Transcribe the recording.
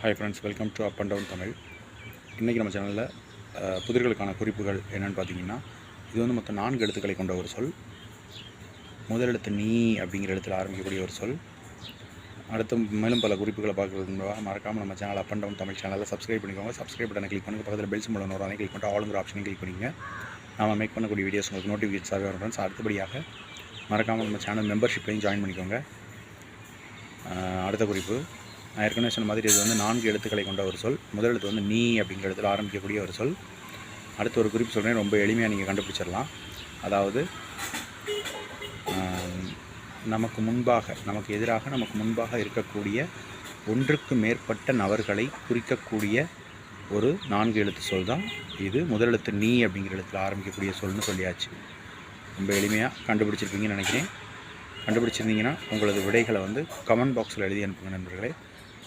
Hi friends welcome to up and down Tamil இன்றைக்கி நம்ம சேனலில் புதிர்களுக்கான குறிப்புகள் என்னென்னு பார்த்தீங்கன்னா இது வந்து மொத்தம் நான்கு எழுத்துக்களை கொண்ட ஒரு சொல். முதல் எழுத்து நீ அப்படிங்கிற எழுத்தில் ஆரம்பிக்கக்கூடிய ஒரு சொல். அடுத்து மேலும் பல குறிப்புகளை பார்க்குறதுக்கு மறக்காமல் நம்ம channel up and down Tamil சேனலில் சப்ஸ்கிரைப் பண்ணிக்கோங்க. சப்ஸ்கிரைப் பட்டனை கிளிக் பண்ணுங்கள் பக்கத்தில் பெல்ஸ் மூலம் ஒரு கிளிக் பண்ணிட்டு ஆளுங்கிற ஆப்ஷனை கிளிக் பண்ணிங்க. நாம் மேக் பண்ணக்கூடிய வீடியோஸ் உங்களுக்கு நோட்டிஃபிகேஷன் வரும் ஃப்ரெண்ட்ஸ் அடுத்தபடியாக மறக்காமல் நம்ம சேனல் மெம்பர்ஷிப்பையும் ஜாயின் பண்ணிக்கோங்க. அடுத்த குறிப்பு. நான் ஏற்கனவே சொன்ன மாதிரி இது வந்து நான்கு எழுத்துக்களை கொண்ட ஒரு சொல். முதல் எழுத்து வந்து நீ அப்படிங்கிற இடத்துல ஆரம்பிக்கக்கூடிய ஒரு சொல். அடுத்து ஒரு குறிப்பு சொல்கிறேன் ரொம்ப எளிமையாக நீங்கள் கண்டுபிடிச்சிடலாம். அதாவது நமக்கு முன்பாக நமக்கு எதிராக நமக்கு முன்பாக இருக்கக்கூடிய ஒன்றுக்கு மேற்பட்ட நபர்களை குறிக்கக்கூடிய ஒரு நான்கு எழுத்து சொல் தான் இது. முதல் எழுத்து நீ அப்படிங்கிற எழுத்தில் ஆரம்பிக்கக்கூடிய சொல்னு சொல்லியாச்சு. ரொம்ப எளிமையாக கண்டுபிடிச்சிருப்பீங்கன்னு நினைக்கிறேன். கண்டுபிடிச்சிருந்தீங்கன்னா உங்களது விடைகளை வந்து கமெண்ட் பாக்ஸில் எழுதி அனுப்புங்க நண்பர்களே.